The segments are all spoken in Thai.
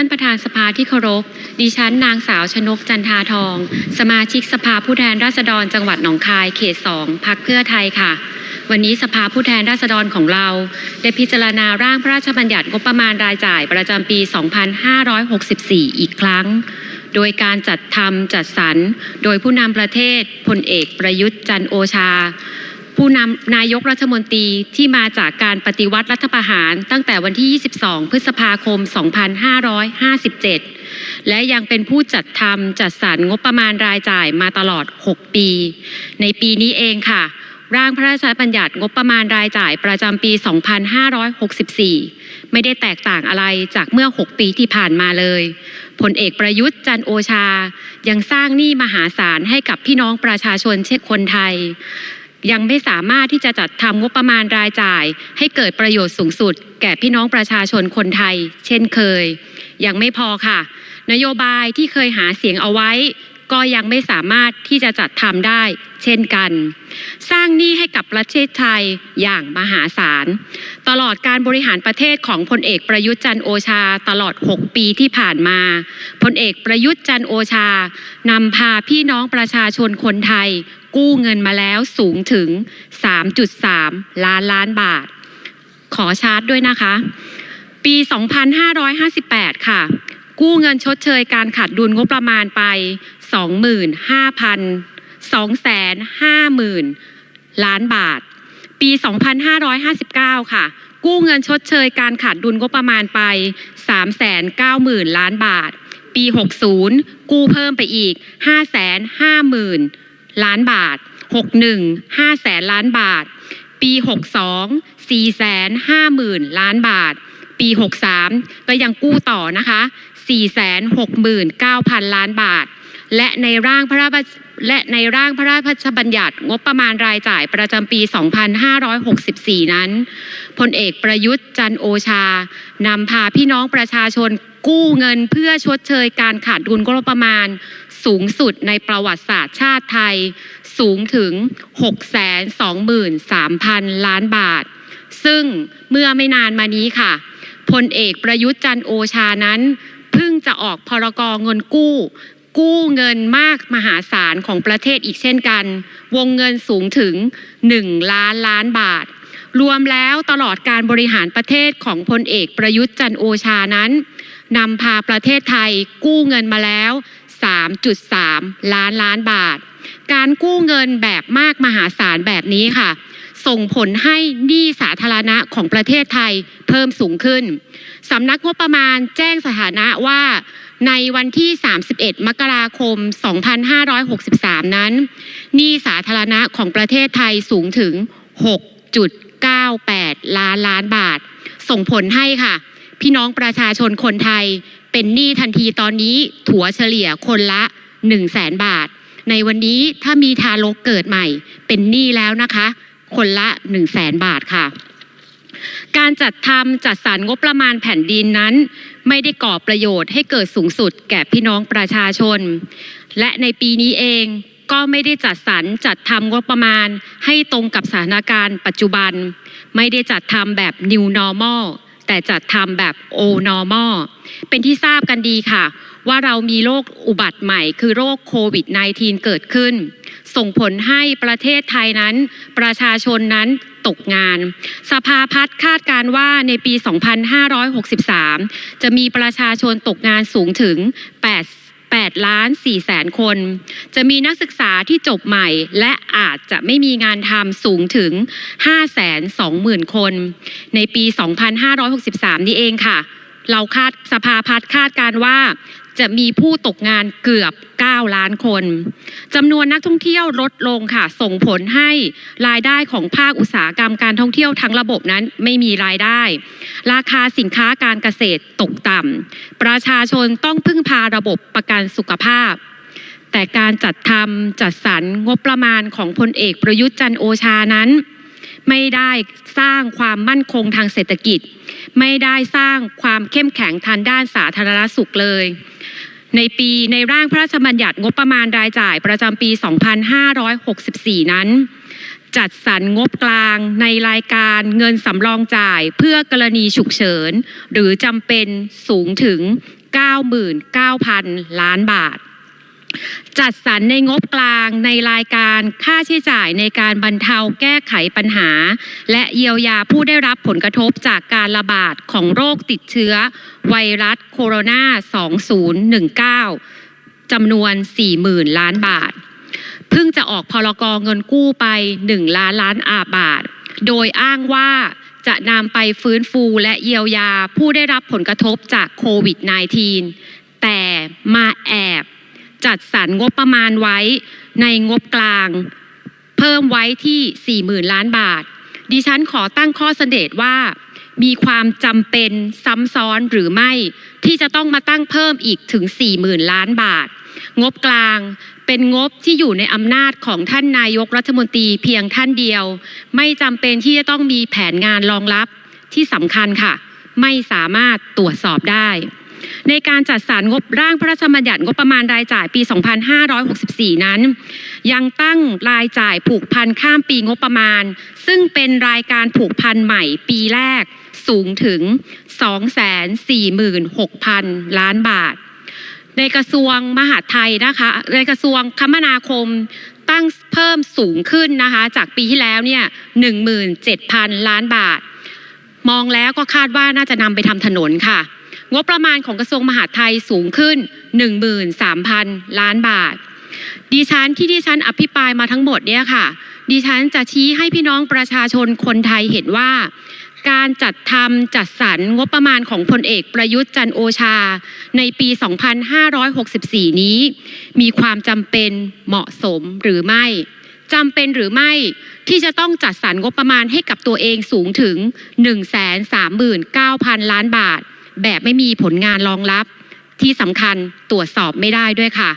ท่านประธานสภาที่เคารพ ดิฉันนางสาวชนกจันทาทอง สมาชิกสภาผู้แทนราษฎรจังหวัดหนองคายเขต2พักเพื่อไทยค่ะ วันนี้สภาผู้แทนราษฎรของเราได้พิจารณาร่างพระราชบัญญัติงบประมาณรายจ่ายประจำปี 2564 อีกครั้ง โดยการจัดทำจัดสรรโดยผู้นำประเทศพลเอกประยุทธ์จันโอชา ผู้นำนายกรัฐมนตรีที่มาจากการปฏิวัติรัฐประหาร ตั้งแต่วันที่ 22 พฤษภาคม 2557 และยังเป็นผู้จัดทำจัดสรรงบประมาณรายจ่ายมาตลอด 6 ปี ในปีนี้เองค่ะ ร่างพระราชบัญญัติงบประมาณรายจ่ายประจำปี 2564 ไม่ได้แตกต่างอะไรจากเมื่อ 6 ปีที่ผ่านมาเลยพลเอกประยุทธ์จันโอชา ยังสร้างหนี้มหาศาลให้กับพี่น้องประชาชนเช่นคนไทย ยังไม่สามารถที่จะจัดทำงบประมาณรายจ่าย ให้เกิดประโยชน์สูงสุด แก่พี่น้องประชาชนคนไทย เช่นเคย ยังไม่พอค่ะ นโยบายที่เคยหาเสียงเอาไว้ ก็ยังไม่สามารถที่จะจัดทำได้ เช่นกัน สร้างหนี้ให้กับประเทศไทยอย่างมหาศาล ตลอดการบริหารประเทศของพลเอกประยุทธ์จันโอชาตลอด 6 ปีที่ผ่านมาพลเอกประยุทธ์จันโอชานำพาพี่น้องประชาชนคนไทย กู้เงินมาแล้วสูงถึง 3.3 ล้านล้านบาท ขอชาร์จด้วยนะคะ ปี 2558 ค่ะกู้เงินชดเชยการขาดดุลงบประมาณไป 25,000 250,000 ล้านบาท ปี 2559 ค่ะ กู้เงินชดเชยการขาดดุลงบประมาณไป 390,000 ล้านบาท ปี 60 กู้เพิ่มไปอีก 550,000 ล้านบาท 61 5แสนล้านบาท ปี 62 4แสน50,000ล้านบาท ปี 63 ก็ยังกู้ต่อนะคะ469,000 ล้านบาท และในร่างพระราช และในร่างพระราชบัญญัติงบประมาณรายจ่ายประจำปี 2564 นั้น พลเอกประยุทธ์จันโอชานำพาพี่น้องประชาชนกู้เงินเพื่อชดเชยการขาดดุลงบประมาณสูงสุดในประวัติศาสตร์ชาติไทย สูงถึง 623,000 ล้านบาท ซึ่งเมื่อไม่นานมานี้ค่ะ พลเอกประยุทธ์จันโอชานั้นเพิ่งจะออกพรกเงินกู้ กู้เงินมากมหาศาลของประเทศอีกเช่นกัน วงเงินสูงถึง 1 ล้านล้านบาท รวมแล้วตลอดการบริหารประเทศของพลเอกประยุทธ์จันโอชานั้นนำพาประเทศไทยกู้เงินมาแล้ว 3.3 ล้านล้านบาท การกู้เงินแบบมากมหาศาลแบบนี้ค่ะ ส่งผลให้หนี้สาธารณะของประเทศไทยเพิ่มสูงขึ้นสำนักงบประมาณแจ้งสถานะว่า ในวันที่ 31 มกราคม 2563 นั้นหนี้สาธารณะของประเทศไทยสูงถึง 6.98 ล้านล้านบาท ส่งผลให้ค่ะ พี่น้องประชาชนคนไทยเป็นหนี้ทันทีตอนนี้ถัวเฉลี่ยคนละ 1 0 0 0 0แสนบาท ในวันนี้ถ้ามีทารกเกิดใหม่ เป็นหนี้แล้วนะคะ คนละ 1 0 0 0 0แสนบาทค่ะ การจัดทำจัดสรรงบประมาณแผ่นดินนั้น ไม่ได้ก่อประโยชน์ให้เกิดสูงสุดแก่พี่น้องประชาชน และในปีนี้เองก็ไม่ได้จัดสรรจัดทำงบประมาณให้ตรงกับสถานการณ์ปัจจุบัน ไม่ได้จัดทำแบบ new normal แต่จัดทำแบบ old normal เป็นที่ทราบกันดีค่ะ ว่าเรามีโรคอุบัติใหม่คือโรคโควิด -19 เกิดขึ้น ส่งผลให้ประเทศไทยนั้น ประชาชนนั้นตกงาน สภาพัฒน์คาดการว่าในปี 2563 จะมีประชาชนตกงานสูงถึง 8 8ล้าน4แสนคน จะมีนักศึกษาที่จบใหม่และอาจจะไม่มีงานทำสูงถึง 5 แสน2 0 0 0 0คน ในปี 2563 นี้เองค่ะ เราคาดสภาพัฒน์คาดการว่า จะมีผู้ตกงานเกือบ 9 ล้านคนจำนวนนักท่องเที่ยวลดลงค่ะ ส่งผลให้รายได้ของภาคอุตสาหกรรมการท่องเที่ยวทั้งระบบนั้นไม่มีรายได้ ราคาสินค้าการเกษตรตกต่ำประชาชนต้องพึ่งพาระบบประกันสุขภาพแต่การจัดทำจัดสรรงบประมาณของพลเอกประยุทธ์จันโอชานั้น ไม่ได้สร้างความมั่นคงทางเศรษฐกิจ ไม่ได้สร้างความเข้มแข็งทางด้านสาธารณสุขเลย ในปีในร่างพระราชบัญญัติงบประมาณรายจ่ายประจำปี 2564 นั้น จัดสรรงบกลางในรายการเงินสำรองจ่ายเพื่อกรณีฉุกเฉิน หรือจำเป็นสูงถึง 99,000 ล้านบาท จัดสรรในงบกลางในรายการค่าใช้จ่ายในการบรรเทาแก้ไขปัญหา และเยียวยาผู้ได้รับผลกระทบจากการระบาดของโรคติดเชื้อ ไวรัสโคโรนา 2019 จำนวน 40,000 ล้านบาท เพิ่งจะออกพรกเงินกู้ไป 1 ล้านล้านอาบาท โดยอ้างว่าจะนำไปฟื้นฟูและเยียวยาผู้ได้รับผลกระทบจากโควิด -19 แต่มาแอบ จัดสรรงบประมาณไว้ในงบกลาง เพิ่มไว้ที่ 40,000 ล้านบาท ดิฉันขอตั้งข้อสังเกตว่า มีความจำเป็นซ้ำซ้อนหรือไม่ ที่จะต้องมาตั้งเพิ่มอีกถึง 40,000 ล้านบาท งบกลางเป็นงบที่อยู่ในอำนาจของท่านนายกรัฐมนตรีเพียงท่านเดียว ไม่จำเป็นที่จะต้องมีแผนงานรองรับที่สำคัญค่ะ ไม่สามารถตรวจสอบได้ ในการจัดสรรงบร่างพระราชบัญญัติงบประมาณรายจ่ายปี 2564 นั้น ยังตั้งรายจ่ายผูกพันข้ามปีงบประมาณ ซึ่งเป็นรายการผูกพันใหม่ปีแรกสูงถึง 246,000 ล้านบาท ในกระทรวงมหาดไทยนะคะในกระทรวงคมนาคมตั้งเพิ่มสูงขึ้นนะคะจากปีที่แล้วเนี่ย17,000 ล้านบาท มองแล้วก็คาดว่าน่าจะนำไปทำถนนค่ะ งบประมาณของกระทรวงมหาดไทยสูงขึ้น 13,000 ล้านบาท ดิฉันที่ดิฉันอภิปรายมาทั้งหมดเนี่ยค่ะ ดิฉันจะชี้ให้พี่น้องประชาชนคนไทยเห็นว่า การจัดทำจัดสรรงบประมาณของพลเอกประยุทธ์จันโอชา ในปี 2564 นี้ มีความจำเป็นเหมาะสมหรือไม่จำเป็นหรือไม่ที่จะต้องจัดสรรงบประมาณให้กับตัวเองสูงถึง 139,000 ล้านบาท แบบไม่มีผลงานรองรับที่สำคัญตรวจสอบไม่ได้ด้วยค่ะ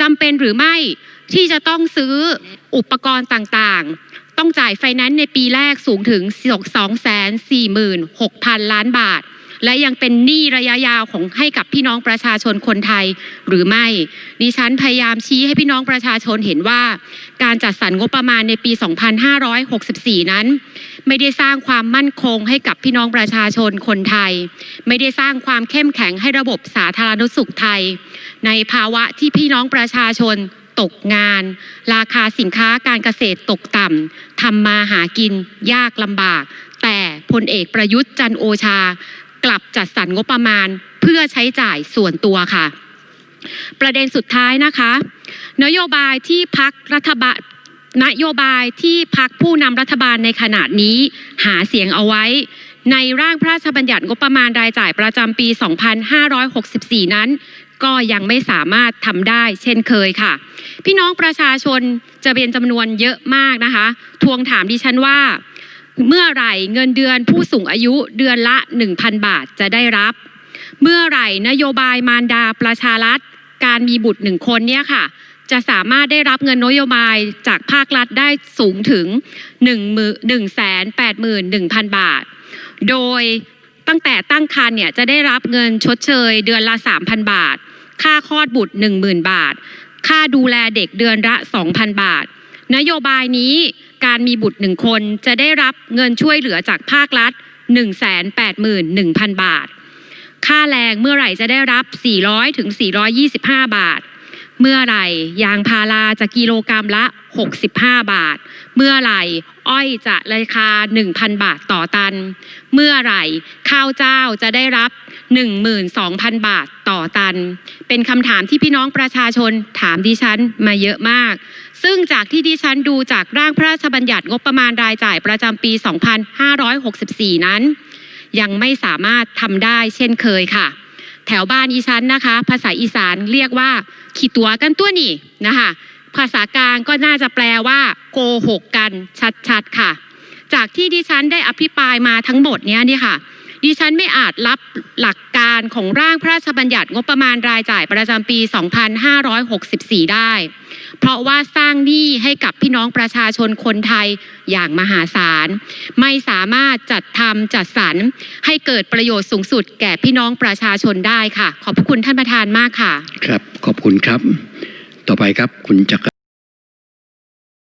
จำเป็นหรือไม่ที่จะต้องซื้ออุปกรณ์ต่างๆ ต้องจ่ายไฟแนนซ์ในปีแรกสูงถึง 246,000 ล้านบาท และยังเป็นหนี้ระยะยาวของให้กับพี่น้องประชาชนคนไทยหรือไม่ ดิฉันพยายามชี้ให้พี่น้องประชาชนเห็นว่า การจัดสรรงบประมาณในปี 2564 นั้น ไม่ได้สร้างความมั่นคงให้กับพี่น้องประชาชนคนไทย ไม่ได้สร้างความเข้มแข็งให้ระบบสาธารณสุขไทย ในภาวะที่พี่น้องประชาชนตกงาน ราคาสินค้าการเกษตรตกต่ำทำมาหากินยากลำบาก แต่พลเอกประยุทธ์จันโอชา กลับจัดสรรงบประมาณเพื่อใช้จ่ายส่วนตัวค่ะ ประเด็นสุดท้ายนะคะ นโยบายที่พักรัฐบาลนโยบายที่พักผู้นำรัฐบาลในขณะนี้หาเสียงเอาไว้ ในร่างพระราชบัญญัติงบประมาณรายจ่ายประจำปี 2564 นั้น ก็ยังไม่สามารถทำได้เช่นเคยค่ะ พี่น้องประชาชนจะเป็นจำนวนเยอะมากนะคะ ทวงถามดิฉันว่า เมื่อไหร่เงินเดือนผู้สูงอายุเดือนละ 1,000 บาทจะได้รับ เมื่อไหร่นโยบายมารดาประชารัฐ การมีบุตรหนึ่งคนเนี่ยค่ะ จะสามารถได้รับเงินนโยบายจากภาครัฐได้สูงถึง 1 1 8 1 0 0 0 บาท โดยตั้งแต่ตั้งครรภ์เนี่ยจะได้รับเงินชดเชยเดือนละ 3,000 บาท ค่าคลอดบุตร 10,000 บาท ค่าดูแลเด็กเดือนละ 2,000 บาท นโยบายนี้การมีบุตรหนึ่งคนจะได้รับเงินช่วยเหลือจากภาครัฐ 181,000 บาท ค่าแรงเมื่อไหร่จะได้รับ 400ถึง425 บาท เมื่อไหร่ยางพาราจะกิโลกรรัมละ 65 บาท เมื่อไหร่อ้อยจะราคา 1,000 บาทต่อตัน เมื่อไหร่ข้าวเจ้าจะได้รับ 12,000 บาทต่อตัน เป็นคำถามที่พี่น้องประชาชนถามดิฉันมาเยอะมาก ซึ่งจากที่ดิฉันดูจากร่างพระราชบัญญัติงบประมาณรายจ่ายประจำปี 2564 นั้น ยังไม่สามารถทำได้เช่นเคยค่ะ แถวบ้านอีฉันนะคะ ภาษาอีสานเรียกว่า ขีตัวกันตัวนี่นะคะภาษากลางก็น่าจะแปลว่า โกหกกันชัดๆค่ะ จากที่ดิฉันได้อภิปรายมาทั้งหมดเนี้ยนี่ค่ะ ดิฉันไม่อาจรับหลักการของร่างพระราชบัญญัติงบประมาณรายจ่ายประจำปี 2564 ได้ เพราะว่าสร้างหนี้ให้กับพี่น้องประชาชนคนไทยอย่างมหาศาล ไม่สามารถจัดทำจัดสรรให้เกิดประโยชน์สูงสุดแก่พี่น้องประชาชนได้ค่ะ ขอบคุณท่านประธานมากค่ะ ครับ ขอบคุณครับ ต่อไปครับคุณจักร